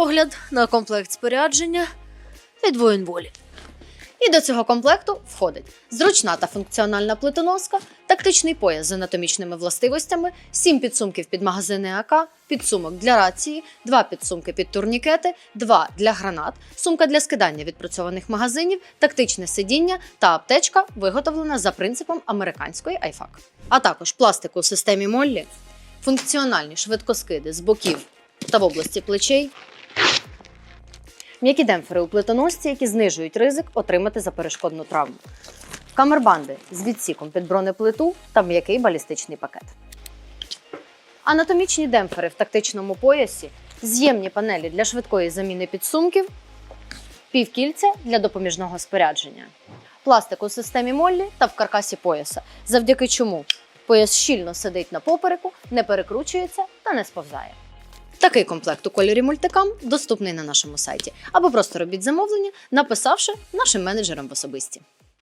огляд на комплект спорядження від воєнволі. І до цього комплекту входить зручна та функціональна плитоноска, тактичний пояс з анатомічними властивостями, 7 підсумків під магазини АК, підсумок для рації, 2 підсумки під турнікети, 2 для гранат, сумка для скидання відпрацьованих магазинів, тактичне сидіння та аптечка, виготовлена за принципом американської IFAC. А також пластик у системі Моллі, функціональні швидкоскиди з боків та в області плечей, м'які демпфери у плитоносці, які знижують ризик отримати заперешкодну травму, камербанди з відсіком під бронеплиту та м'який балістичний пакет. Анатомічні демпфери в тактичному поясі, з'ємні панелі для швидкої заміни підсумків, півкільця для допоміжного спорядження, пластик у системі Моллі та в каркасі пояса, завдяки чому пояс щільно сидить на попереку, не перекручується та не сповзає. Такий комплект у кольорі мультикам доступний на нашому сайті. Або просто робіть замовлення, написавши нашим менеджерам в особисті.